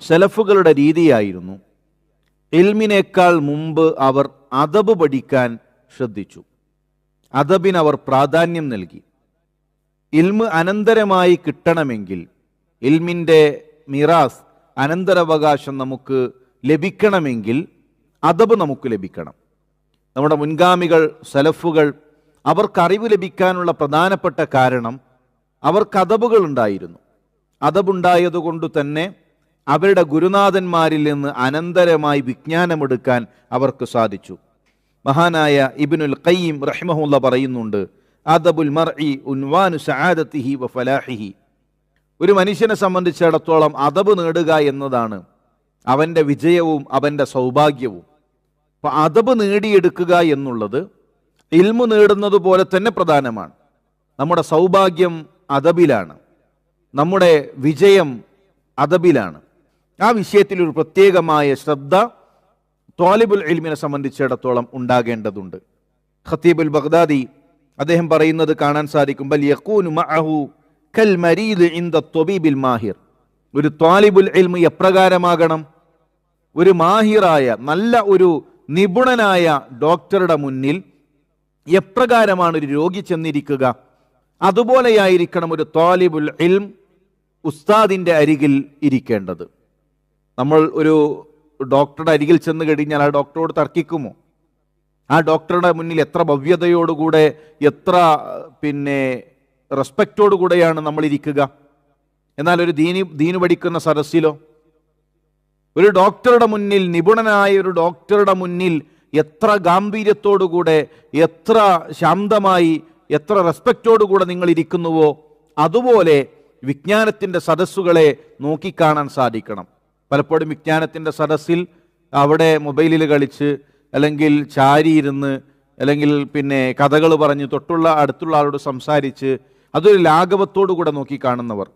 സെലഫുകളുടെ രീതിയായിരുന്നു. എൽമിനേക്കാൾ മുമ്പ് അവർ അതബ് പഠിക്കാൻ ശ്രദ്ധിച്ചു. അതബിനവർ പ്രാധാന്യം നൽകി. ഇൽമ് അനന്തരമായി കിട്ടണമെങ്കിൽ ഇൽമിന്റെ മിറാസ് അനന്തരാവകാശം നമുക്ക് ലഭിക്കണമെങ്കിൽ അതബ് നമുക്ക് ലഭിക്കണം. നമ്മുടെ മുൻഗാമികൾ സലഫുകൾ അവർക്ക് അറിവ് ലഭിക്കാനുള്ള പ്രധാനപ്പെട്ട കാരണം അവർക്ക് അതബുകൾ ഉണ്ടായിരുന്നു. അതബുണ്ടായതുകൊണ്ട് തന്നെ അവരുടെ ഗുരുനാഥന്മാരിൽ നിന്ന് അനന്തരമായി വിജ്ഞാനമെടുക്കാൻ അവർക്ക് സാധിച്ചു. മഹാനായ ഇബിനുൽ ഖയ്യിം റഹ്മഹുല്ല പറയുന്നുണ്ട് അദബുൽ മർഇ ഉൻവാനു സഹാദത്തിഹി വ ഫലാഹിഹി. ഒരു മനുഷ്യനെ സംബന്ധിച്ചിടത്തോളം അദബ് നേടുക എന്നതാണ് അവന്റെ വിജയവും അവന്റെ സൗഭാഗ്യവും. അപ്പൊ അദബ് നേടിയെടുക്കുക എന്നുള്ളത് ഇൽമു നേടുന്നത് പോലെ തന്നെ പ്രധാനമാണ്. നമ്മുടെ സൗഭാഗ്യം അദബിലാണ്. നമ്മുടെ വിജയം അദബിലാണ്. ആ വിഷയത്തിൽ ഒരു പ്രത്യേകമായ ശ്രദ്ധ ത്വാലിബുൽ ഇൽമിനെ സംബന്ധിച്ചിടത്തോളം ഉണ്ടാകേണ്ടതുണ്ട്. ഖത്തീബുൽ ബഗ്ദാദി അദ്ദേഹം പറയുന്നത് കാണാൻ സാധിക്കും ബൽ യക്കൂനു മഅഹു കൽ മരീദ് ഇൻദ ത്വബീബിൽ മാഹിർ. ഒരു ത്വാലിബുൽ ഇൽമ് എപ്രകാരമാകണം? ഒരു മാഹിറായ നല്ല ഒരു നിപുണനായ ഡോക്ടറുടെ മുന്നിൽ എപ്രകാരമാണ് ഒരു രോഗി ചെന്നിരിക്കുക? അതുപോലെയായിരിക്കണം ഒരു ത്വാലിബുൽ ഇൽം ഉസ്താദിന്റെ അരികിൽ ഇരിക്കേണ്ടത്. നമ്മൾ ഒരു ഡോക്ടറുടെ അരികിൽ ചെന്ന് കഴിഞ്ഞാൽ ആ ഡോക്ടറോട് തർക്കിക്കുമോ? ആ ഡോക്ടറുടെ മുന്നിൽ എത്ര ഭവ്യതയോടുകൂടെ എത്ര പിന്നെ റെസ്പെക്റ്റോടുകൂടെയാണ് നമ്മൾ ഇരിക്കുക എന്നാൽ ഒരു ദീനി ദീനു പഠിക്കുന്ന സദസ്സിലോ ഒരു ഡോക്ടറുടെ മുന്നിൽ നിപുണനായ ഒരു ഡോക്ടറുടെ മുന്നിൽ എത്ര ഗാംഭീര്യത്തോടുകൂടെ എത്ര ശാന്തമായി എത്ര റെസ്പെക്റ്റോടുകൂടെ നിങ്ങൾ ഇരിക്കുന്നുവോ അതുപോലെ വിജ്ഞാനത്തിന്റെ സദസ്സുകളെ നോക്കിക്കാണാൻ സാധിക്കണം. പലപ്പോഴും വിജ്ഞാനത്തിന്റെ സദസ്സിൽ അവിടെ മൊബൈലിൽ കളിച്ച് അല്ലെങ്കിൽ ചാരിയിരുന്ന് അല്ലെങ്കിൽ പിന്നെ കഥകൾ പറഞ്ഞ് തൊട്ടുള്ള അടുത്തുള്ള ആളോട് സംസാരിച്ച് അതൊരു ലാഘവത്തോടു കൂടെ നോക്കി കാണുന്നവർ.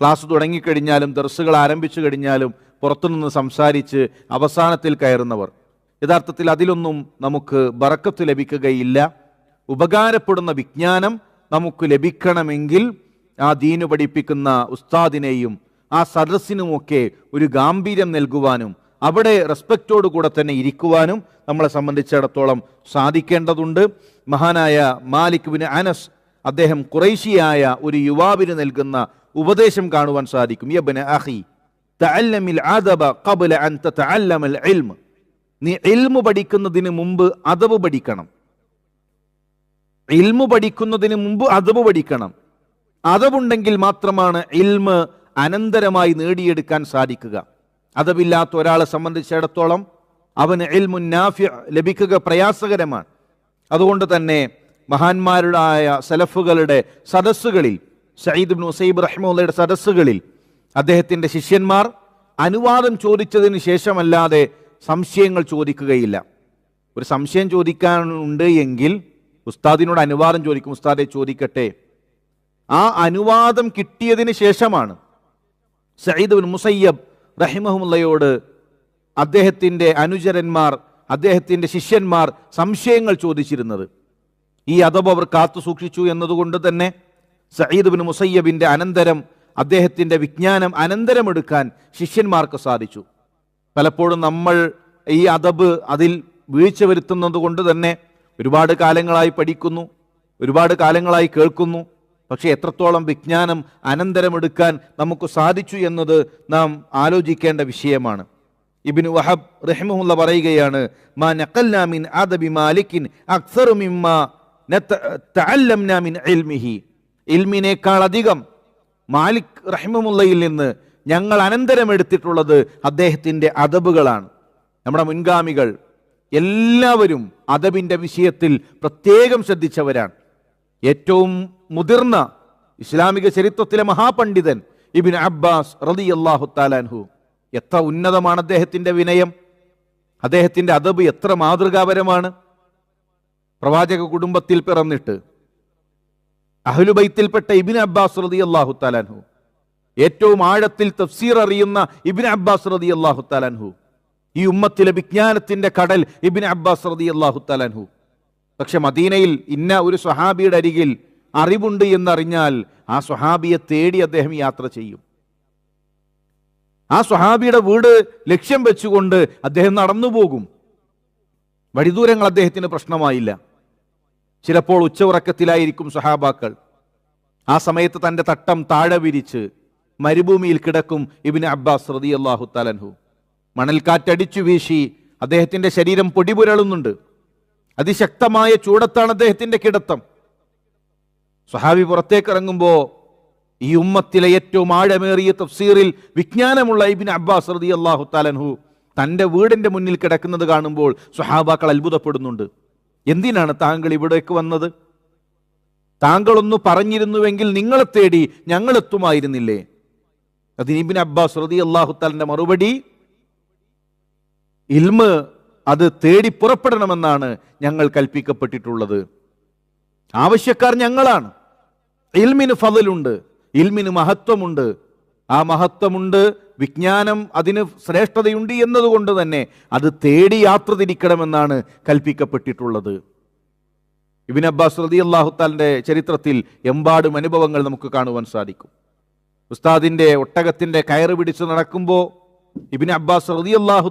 ക്ലാസ് തുടങ്ങിക്കഴിഞ്ഞാലും ദർസുകൾ ആരംഭിച്ചു കഴിഞ്ഞാലും പുറത്തുനിന്ന് സംസാരിച്ച് അവസാനത്തിൽ കയറുന്നവർ. യഥാർത്ഥത്തിൽ അതിലൊന്നും നമുക്ക് ബറക്കത്ത് ലഭിക്കുകയില്ല. ഉപകാരപ്പെടുന്ന വിജ്ഞാനം നമുക്ക് ലഭിക്കണമെങ്കിൽ ആ ദീനു പഠിപ്പിക്കുന്ന ഉസ്താദിനെയും ആ സദസ്സിനുമൊക്കെ ഒരു ഗാംഭീര്യം നൽകുവാനും അവിടെ റെസ്പെക്റ്റോടുകൂടെ തന്നെ ഇരിക്കുവാനും നമ്മളെ സംബന്ധിച്ചിടത്തോളം സാധിക്കേണ്ടതുണ്ട്. മഹാനായ മാലിക് ബിൻ അനസ് അദ്ദേഹം കുറേശിയായ ഒരു യുവാവിന് നൽകുന്ന ഉപദേശം കാണുവാൻ സാധിക്കും. യബ്ന അഹി തഅല്ലമിൽ ആദബ അൻ തതഅല്ലമൽ ഇൽമ. നീ ഇൽമു പഠിക്കുന്നതിന് മുമ്പ് അദബ് പഠിക്കണം. ഇൽമു പഠിക്കുന്നതിന് മുമ്പ് അദബ് പഠിക്കണം. അതവുണ്ടെങ്കിൽ മാത്രമാണ് ഇൽമ് അനന്തരമായി നേടിയെടുക്കാൻ സാധിക്കുക. അതവില്ലാത്ത ഒരാളെ സംബന്ധിച്ചിടത്തോളം അവന് എൽമുന്നാഫ്യ നാഫി ലഭിക്കുക പ്രയാസകരമാണ്. അതുകൊണ്ട് തന്നെ മഹാന്മാരുടായ സലഫുകളുടെ സദസ്സുകളിൽ സയ്യിദ് ഉസൈബ് റഹ്മുള്ളയുടെ സദസ്സുകളിൽ അദ്ദേഹത്തിന്റെ ശിഷ്യന്മാർ അനുവാദം ചോദിച്ചതിന് ശേഷമല്ലാതെ സംശയങ്ങൾ ചോദിക്കുകയില്ല. ഒരു സംശയം ചോദിക്കാനുണ്ട് എങ്കിൽ ഉസ്താദിനോട് അനുവാദം ചോദിക്കും ഉസ്താദെ ചോദിക്കട്ടെ. ആ അനുവാദം കിട്ടിയതിന് ശേഷമാണ് സയ്യിദ് ബിൻ മുസയ്യബ് റഹിമഹുല്ലയോട് അദ്ദേഹത്തിന്റെ അനുചരന്മാർ അദ്ദേഹത്തിന്റെ ശിഷ്യന്മാർ സംശയങ്ങൾ ചോദിച്ചിരുന്നത്. ഈ അദബ് അവർ കാത്തു സൂക്ഷിച്ചു എന്നതുകൊണ്ട് തന്നെ സയ്യിദ് ബിൻ മുസയ്യബിന്റെ അനന്തരം അദ്ദേഹത്തിന്റെ വിജ്ഞാനം അനന്തരമെടുക്കാൻ ശിഷ്യന്മാർക്ക് സാധിച്ചു. പലപ്പോഴും നമ്മൾ ഈ അദബ് അതിൽ വീഴ്ച വരുത്തുന്നത് കൊണ്ട് തന്നെ ഒരുപാട് കാലങ്ങളായി പഠിക്കുന്നു ഒരുപാട് കാലങ്ങളായി കേൾക്കുന്നു പക്ഷേ എത്രത്തോളം വിജ്ഞാനം അനന്തരമെടുക്കാൻ നമുക്ക് സാധിച്ചു എന്നത് നാം ആലോചിക്കേണ്ട വിഷയമാണ്. ഇബിന് വഹബ് റഹിമുല്ല പറയുകയാണ് മാ നഖൽനാമിൻ ആദബി മാലിക്കിൻ അക്സറു മിമ്മ നത- മിൻ ഇൽമിഹി. മാലിക് റഹിമുല്ലയിൽ നിന്ന് ഞങ്ങൾ അനന്തരമെടുത്തിട്ടുള്ളത് അദ്ദേഹത്തിന്റെ അദബുകളാണ്. നമ്മുടെ മുൻഗാമികൾ എല്ലാവരും അദബിന്റെ വിഷയത്തിൽ പ്രത്യേകം ശ്രദ്ധിച്ചവരാണ്. ഏറ്റവും മുതിർന്ന ഇസ്ലാമിക ചരിത്രത്തിലെ മഹാപണ്ഡിതൻ ഇബിൻ അബ്ബാസ് റതി അള്ളാഹു താലാൻഹു എത്ര ഉന്നതമാണ് അദ്ദേഹത്തിന്റെ വിനയം. അദ്ദേഹത്തിന്റെ അതബ് എത്ര മാതൃകാപരമാണ്. പ്രവാചക കുടുംബത്തിൽ പിറന്നിട്ട് അഹ്ലുബൈത്തിൽപ്പെട്ട ഇബിൻ അബ്ബാസ് റതി അള്ളാഹു താലാൻഹു ഏറ്റവും ആഴത്തിൽ തഫ്സീർ അറിയുന്ന ഇബിൻ അബ്ബാസ് റതി അള്ളാഹു താലാൻഹു ഈ ഉമ്മത്തിലെ വിജ്ഞാനത്തിന്റെ കടൽ ഇബിൻ അബ്ബാസ് റതി അള്ളാഹു താലാൻഹു പക്ഷെ മദീനയിൽ ഇന്ന ഒരു സ്വഹാബിയുടെ അരികിൽ അറിവുണ്ട് എന്നറിഞ്ഞാൽ ആ സ്വഹാബിയെ തേടി അദ്ദേഹം യാത്ര ചെയ്യും. ആ സ്വഹാബിയുടെ വീട് ലക്ഷ്യം വെച്ചുകൊണ്ട് അദ്ദേഹം നടന്നു പോകും. വഴിദൂരങ്ങൾ അദ്ദേഹത്തിന് പ്രശ്നമായില്ല. ചിലപ്പോൾ ഉച്ചഉറക്കത്തിലായിരിക്കും സ്വഹാബാക്കൾ. ആ സമയത്ത് തന്റെ തട്ടം താഴെ വിരിച്ച് മരുഭൂമിയിൽ കിടക്കും ഇബിന് അബ്ബാസ് റതി അള്ളാഹു തലൻഹു മണൽക്കാറ്റടിച്ചു വീശി അദ്ദേഹത്തിന്റെ ശരീരം പൊടിപുരളുന്നുണ്ട്. അതിശക്തമായ ചൂടത്താണ് അദ്ദേഹത്തിന്റെ കിടത്തം. സ്വഹാബി പുറത്തേക്ക് ഇറങ്ങുമ്പോൾ ഈ ഉമ്മത്തിലെ ഏറ്റവും ആഴമേറിയ തഫ്സീറിൽ വിജ്ഞാനമുള്ള ഇബിൻ അബ്ബാസ് റതി അള്ളാഹു താലൻഹു തന്റെ വീടിന്റെ മുന്നിൽ കിടക്കുന്നത് കാണുമ്പോൾ സ്വഹാബാക്കൾ അത്ഭുതപ്പെടുന്നുണ്ട്. എന്തിനാണ് താങ്കൾ ഇവിടേക്ക് വന്നത്? താങ്കളൊന്ന് പറഞ്ഞിരുന്നുവെങ്കിൽ നിങ്ങളെ തേടി ഞങ്ങളെത്തുമായിരുന്നില്ലേ? അതിന് ഇബിൻ അബ്ബാസ് റതി അള്ളാഹു താലിന്റെ മറുപടി ഇൽമ് അത് തേടി പുറപ്പെടണമെന്നാണ് ഞങ്ങൾ കൽപ്പിക്കപ്പെട്ടിട്ടുള്ളത്. ആവശ്യക്കാർ ഞങ്ങളാണ്. ഇൽമിന് ഫതലുണ്ട് ഇൽമിന് മഹത്വമുണ്ട്. ആ മഹത്വമുണ്ട് വിജ്ഞാനം അതിന് ശ്രേഷ്ഠതയുണ്ട് എന്നതുകൊണ്ട് തന്നെ അത് തേടി യാത്ര തിരിക്കണമെന്നാണ് കൽപ്പിക്കപ്പെട്ടിട്ടുള്ളത്. ഇബിൻ അബ്ബാസ് റതി അള്ളാഹുത്താലിന്റെ ചരിത്രത്തിൽ എമ്പാടും അനുഭവങ്ങൾ നമുക്ക് കാണുവാൻ സാധിക്കും. ഉസ്താദിന്റെ ഒട്ടകത്തിന്റെ കയറ് പിടിച്ച് നടക്കുമ്പോൾ ഇബിൻ അബ്ബാസ് റതി അള്ളാഹു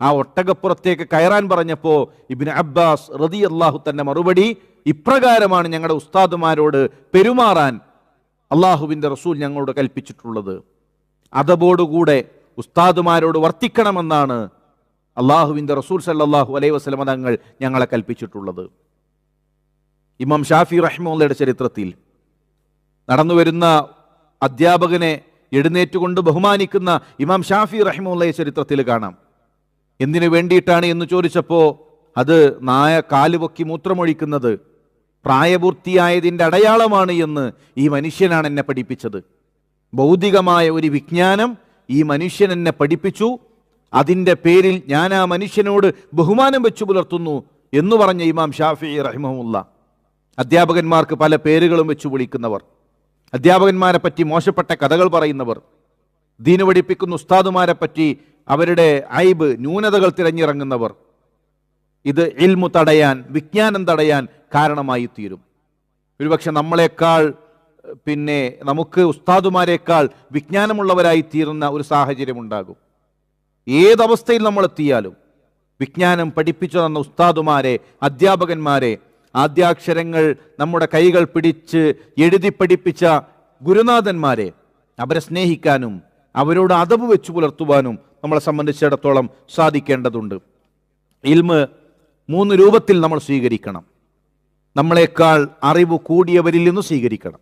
ആ ഒട്ടകപ്പുറത്തേക്ക് കയറാൻ പറഞ്ഞപ്പോൾ ഇബിൻ അബ്ബാസ് റതി അള്ളാഹു തന്റെ മറുപടി ഇപ്രകാരമാണ് ഞങ്ങളുടെ ഉസ്താദുമാരോട് പെരുമാറാൻ അള്ളാഹുവിന്റെ റസൂൽ ഞങ്ങളോട് കൽപ്പിച്ചിട്ടുള്ളത്. അതബോടുകൂടെ ഉസ്താദുമാരോട് വർത്തിക്കണമെന്നാണ് അള്ളാഹുവിന്റെ റസൂൽ സല്ലാഹു അലൈ വസ്ലമ തങ്ങൾ ഞങ്ങളെ കൽപ്പിച്ചിട്ടുള്ളത്. ഇമാം ഷാഫി റഹ്മുള്ളയുടെ ചരിത്രത്തിൽ നടന്നു വരുന്ന അധ്യാപകനെ എഴുന്നേറ്റുകൊണ്ട് ബഹുമാനിക്കുന്ന ഇമാം ഷാഫി റഹിമുള്ളയെ ചരിത്രത്തിൽ കാണാം. എന്തിനു വേണ്ടിയിട്ടാണ് എന്ന് ചോദിച്ചപ്പോൾ അത് നായ കാലുപൊക്കി മൂത്രമൊഴിക്കുന്നത് പ്രായപൂർത്തിയായതിന്റെ അടയാളമാണ് എന്ന് ഈ മനുഷ്യനാണ് എന്നെ പഠിപ്പിച്ചത്. ഭൗതികമായ ഒരു വിജ്ഞാനം ഈ മനുഷ്യൻ എന്നെ പഠിപ്പിച്ചു. അതിന്റെ പേരിൽ ഞാൻ ആ മനുഷ്യനോട് ബഹുമാനം വെച്ചു പുലർത്തുന്നു എന്ന് പറഞ്ഞ ഇമാം ഷാഫി റഹിമഹുല്ല. അധ്യാപകന്മാർക്ക് പല പേരുകളും വെച്ചു വിളിക്കുന്നവർ. അധ്യാപകന്മാരെ പറ്റി മോശപ്പെട്ട കഥകൾ പറയുന്നവർ ദീന് പഠിപ്പിക്കുന്ന ഉസ്താദുമാരെ പറ്റി അവരുടെ ഐബ് ന്യൂനതകൾ തിരഞ്ഞിറങ്ങുന്നവർ ഇത് ഇൽമു തടയാൻ വിജ്ഞാനം തടയാൻ കാരണമായി തീരും. ഒരുപക്ഷെ നമ്മളെക്കാൾ പിന്നെ നമുക്ക് ഉസ്താദുമാരെക്കാൾ വിജ്ഞാനമുള്ളവരായി തീരുന്ന ഒരു സാഹചര്യം ഉണ്ടാകും. ഏതവസ്ഥയിൽ നമ്മൾ എത്തിയാലും വിജ്ഞാനം പഠിപ്പിച്ചു തന്ന ഉസ്താദുമാരെ അധ്യാപകന്മാരെ ആദ്യാക്ഷരങ്ങൾ നമ്മുടെ കൈകൾ പിടിച്ച് എഴുതി പഠിപ്പിച്ച ഗുരുനാഥന്മാരെ അവരെ സ്നേഹിക്കാനും അവരോട് അതവ് വെച്ചു പുലർത്തുവാനും നമ്മളെ സംബന്ധിച്ചിടത്തോളം സാധിക്കേണ്ടതുണ്ട്. ഇൽമ് മൂന്ന് രൂപത്തിൽ നമ്മൾ സ്വീകരിക്കണം. നമ്മളെക്കാൾ അറിവ് കൂടിയവരിൽ നിന്ന് സ്വീകരിക്കണം.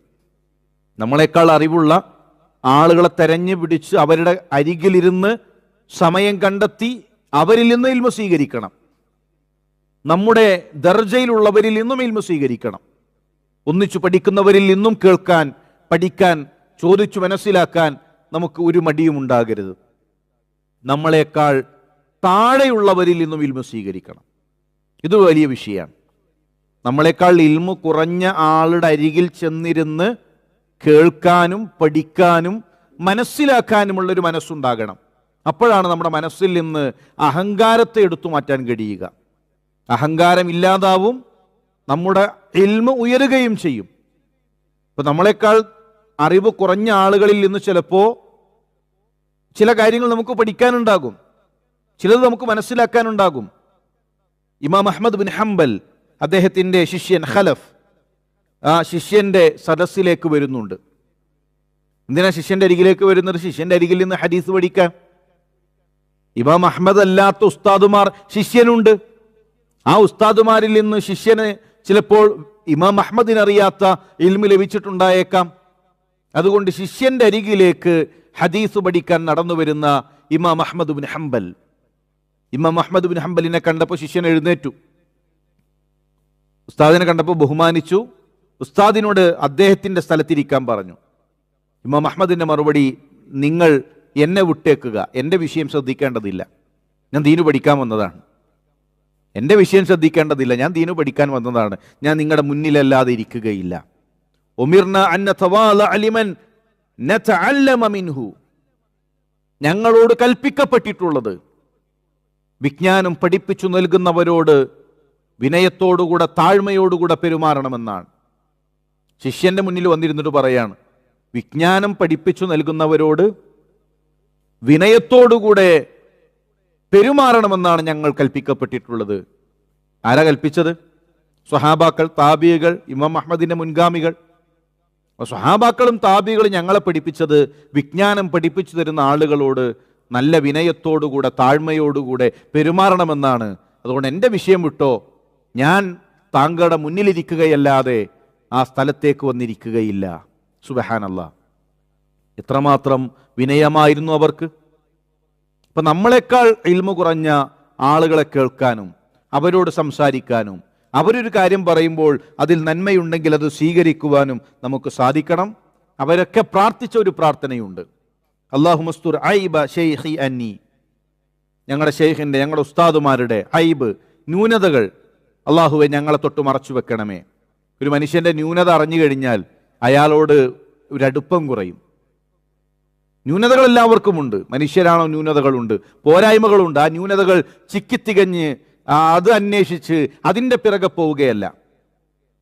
നമ്മളെക്കാൾ അറിവുള്ള ആളുകളെ തെരഞ്ഞു പിടിച്ച് അവരുടെ അരികിലിരുന്ന് സമയം കണ്ടെത്തി അവരിൽ നിന്ന് ഇൽമ സ്വീകരിക്കണം. നമ്മുടെ ദർജയിലുള്ളവരിൽ നിന്നും ഇൽമ സ്വീകരിക്കണം. ഒന്നിച്ചു പഠിക്കുന്നവരിൽ നിന്നും കേൾക്കാൻ പഠിക്കാൻ ചോദിച്ചു മനസ്സിലാക്കാൻ നമുക്ക് ഒരു മടിയും ഉണ്ടാകരുത്. നമ്മളെക്കാൾ താഴെയുള്ളവരിൽ നിന്നും ഇൽമ സ്വീകരിക്കണം. ഇത് വലിയ വിഷയമാണ്. നമ്മളെക്കാൾ ഇൽമ കുറഞ്ഞ ആളുടെ അരികിൽ ചെന്നിരുന്ന് കേൾക്കാനും പഠിക്കാനും മനസ്സിലാക്കാനുമുള്ളൊരു മനസ്സുണ്ടാകണം. അപ്പോഴാണ് നമ്മുടെ മനസ്സിൽ നിന്ന് അഹങ്കാരത്തെ എടുത്തു മാറ്റാൻ കഴിയുക. അഹങ്കാരം ഇല്ലാതാവും നമ്മുടെ ഇൽമ ഉയരുകയും ചെയ്യും. ഇപ്പൊ നമ്മളെക്കാൾ അറിവ് കുറഞ്ഞ ആളുകളിൽ നിന്ന് ചിലപ്പോൾ ചില കാര്യങ്ങൾ നമുക്ക് പഠിക്കാനുണ്ടാകും. ചിലത് നമുക്ക് മനസ്സിലാക്കാനുണ്ടാകും. ഇമാം അഹമ്മദ് ബിൻ ഹംബൽ അദ്ദേഹത്തിന്റെ ശിഷ്യൻ ഖലഫ് ആ ശിഷ്യന്റെ സദസ്സിലേക്ക് വരുന്നുണ്ട്. എന്തിനാ ശിഷ്യന്റെ അരികിലേക്ക് വരുന്നത്? ശിഷ്യന്റെ അരികിൽ നിന്ന് ഹദീസ് പഠിക്കാം. ഇമാം അഹമ്മദ് അല്ലാത്ത ഉസ്താദുമാർ ശിഷ്യനുണ്ട്. ആ ഉസ്താദുമാരിൽ നിന്ന് ശിഷ്യന് ചിലപ്പോൾ ഇമാം അഹമ്മദിനറിയാത്ത ഇൽമി ലഭിച്ചിട്ടുണ്ടായേക്കാം. അതുകൊണ്ട് ശിഷ്യന്റെ അരികിലേക്ക് ഹദീസ് പഠിക്കാൻ നടന്നു വരുന്ന ഇമാം അഹമ്മദ് ബിൻ ഹംബൽ. ഇമാം അഹമ്മദ് ബിൻ ഹംബലിനെ കണ്ടപ്പോൾ ശിഷ്യൻ എഴുന്നേറ്റു. ഉസ്താദിനെ കണ്ടപ്പോൾ ബഹുമാനിച്ചു. ഉസ്താദിനോട് അദ്ദേഹത്തിന്റെ സ്ഥലത്തിരിക്കാൻ പറഞ്ഞു. ഇമാം അഹമ്മദിന്റെ മറുപടി നിങ്ങൾ എന്നെ വിട്ടേക്കുക. എന്റെ വിഷയം ശ്രദ്ധിക്കേണ്ടതില്ല. ഞാൻ ദീനു പഠിക്കാൻ വന്നതാണ്. എന്റെ വിഷയം ശ്രദ്ധിക്കേണ്ടതില്ല. ഞാൻ ദീനു പഠിക്കാൻ വന്നതാണ്. ഞാൻ നിങ്ങളുടെ മുന്നിലല്ലാതെ ഇരിക്കുകയില്ല. മിൻഹു. ഞങ്ങളോട് കൽപ്പിക്കപ്പെട്ടിട്ടുള്ളത് വിജ്ഞാനം പഠിപ്പിച്ചു നൽകുന്നവരോട് വിനയത്തോടുകൂടെ താഴ്മയോടുകൂടെ പെരുമാറണമെന്നാണ്. ശിഷ്യന്റെ മുന്നിൽ വന്നിരുന്നിട്ട് പറയാണ് വിജ്ഞാനം പഠിപ്പിച്ചു നൽകുന്നവരോട് വിനയത്തോടുകൂടെ പെരുമാറണമെന്നാണ് ഞങ്ങൾ കൽപ്പിക്കപ്പെട്ടിട്ടുള്ളത്. ആരാ കൽപ്പിച്ചത്? സ്വഹാബാക്കൾ താബിയകൾ ഇമാം അഹമ്മദിന്റെ മുൻഗാമികൾ. സ്വഹാബാക്കളും താബികളും ഞങ്ങളെ പഠിപ്പിച്ചത് വിജ്ഞാനം പഠിപ്പിച്ചു തരുന്ന ആളുകളോട് നല്ല വിനയത്തോടുകൂടെ താഴ്മയോടുകൂടെ പെരുമാറണമെന്നാണ്. അതുകൊണ്ട് എന്റെ വിഷയം വിട്ടോ ഞാൻ താങ്കളുടെ മുന്നിലിരിക്കുകയല്ലാതെ ആ സ്ഥലത്തേക്ക് വന്നിരിക്കുകയില്ല. സുബഹാനല്ല എത്രമാത്രം വിനയമായിരുന്നു അവർക്ക്? ഇപ്പം നമ്മളെക്കാൾ ഇൽമ കുറഞ്ഞ ആളുകളെ കേൾക്കാനും അവരോട് സംസാരിക്കാനും അവരൊരു കാര്യം പറയുമ്പോൾ അതിൽ നന്മയുണ്ടെങ്കിൽ അത് സ്വീകരിക്കുവാനും നമുക്ക് സാധിക്കണം. അവരൊക്കെ പ്രാർത്ഥിച്ച ഒരു പ്രാർത്ഥനയുണ്ട്. അള്ളാഹു മസ്തുർ ഐബ ഷെയ്ഹി അന്നി. ഞങ്ങളുടെ ഷെയ്ഖിന്റെ ഞങ്ങളുടെ ഉസ്താദുമാരുടെ ഐബ് ന്യൂനതകൾ അള്ളാഹുവെ ഞങ്ങളെ തൊട്ട് മറച്ചു വെക്കണമേ. ഒരു മനുഷ്യന്റെ ന്യൂനത അറിഞ്ഞു കഴിഞ്ഞാൽ അയാളോട് ഒരടുപ്പം കുറയും. ന്യൂനതകൾ എല്ലാവർക്കുമുണ്ട് മനുഷ്യരാണോ ന്യൂനതകളുണ്ട്? പോരായ്മകളുണ്ട്. ആ ന്യൂനതകൾ ചിക്കിത്തികഞ്ഞ് അത് അന്വേഷിച്ച് അതിന്റെ പിറകെ പോവുകയല്ല.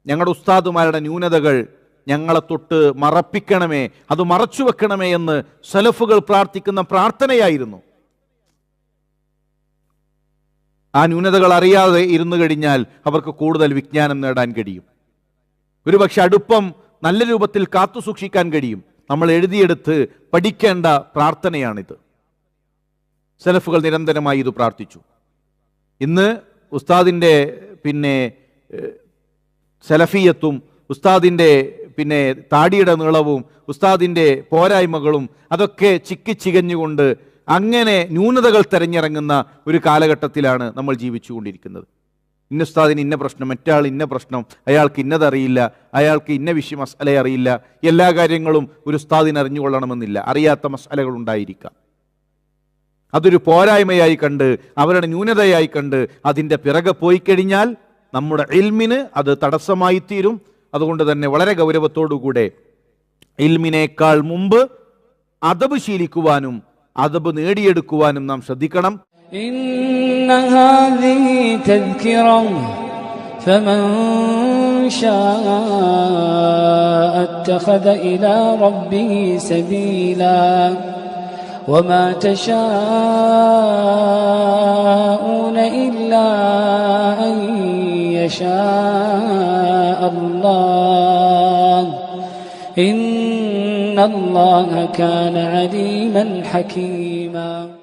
ഞങ്ങളുടെ ഉസ്താദുമാരുടെ ന്യൂനതകൾ ഞങ്ങളെ തൊട്ട് മറപ്പിക്കണമേ അത് മറച്ചു വെക്കണമേ എന്ന് സലഫുകൾ പ്രാർത്ഥിക്കുന്ന പ്രാർത്ഥനയായിരുന്നു. ആ ന്യൂനതകൾ അറിയാതെ ഇരുന്നു കഴിഞ്ഞാൽ അവർക്ക് കൂടുതൽ വിജ്ഞാനം നേടാൻ കഴിയും. ഒരുപക്ഷെ അടുപ്പം നല്ല രൂപത്തിൽ കാത്തു സൂക്ഷിക്കാൻ കഴിയും. നമ്മൾ എഴുതിയെടുത്ത് പഠിക്കേണ്ട പ്രാർത്ഥനയാണിത്. സെലഫുകൾ നിരന്തരമായി ഇത് പ്രാർത്ഥിച്ചു. ഇന്ന് ഉസ്താദിന്റെ പിന്നെ സെലഫിയത്തും ഉസ്താദിന്റെ പിന്നെ താടിയുടെ നീളവും ഉസ്താദിന്റെ പോരായ്മകളും അതൊക്കെ ചിക്കിച്ചികഞ്ഞുകൊണ്ട് അങ്ങനെ ന്യൂനതകൾ തിരഞ്ഞിറങ്ങുന്ന ഒരു കാലഘട്ടത്തിലാണ് നമ്മൾ ജീവിച്ചുകൊണ്ടിരിക്കുന്നത്. ഇന്ന ഉസ്താദിന് ഇന്ന പ്രശ്നം മറ്റാൾ ഇന്ന പ്രശ്നം അയാൾക്ക് ഇന്നതറിയില്ല അയാൾക്ക് ഇന്ന വിഷയം മസാല അറിയില്ല എല്ലാ കാര്യങ്ങളും ഒരു ഉസ്താദിന് അറിഞ്ഞുകൊള്ളണമെന്നില്ല. അറിയാത്ത മസാലകൾ ഉണ്ടായിരിക്കാം. അതൊരു പോരായ്മയായി കണ്ട് അവരുടെ ന്യൂനതയായി കണ്ട് അതിന്റെ പിറകെ പോയി കഴിഞ്ഞാൽ നമ്മുടെ ഇൽമിന് അത് തടസ്സമായി തീരും. അതുകൊണ്ട് തന്നെ വളരെ ഗൗരവത്തോടുകൂടെ ഇൽമിനേക്കാൾ മുമ്പ് അതബ് ശീലിക്കുവാനും അതബ് നേടിയെടുക്കുവാനും നാം ശ്രദ്ധിക്കണം. إن هذه تذكرة فمن شاء اتخذ إلى ربه سبيلا وما تشاءون إلا أن يشاء الله. إن الله كان عليما حكيما.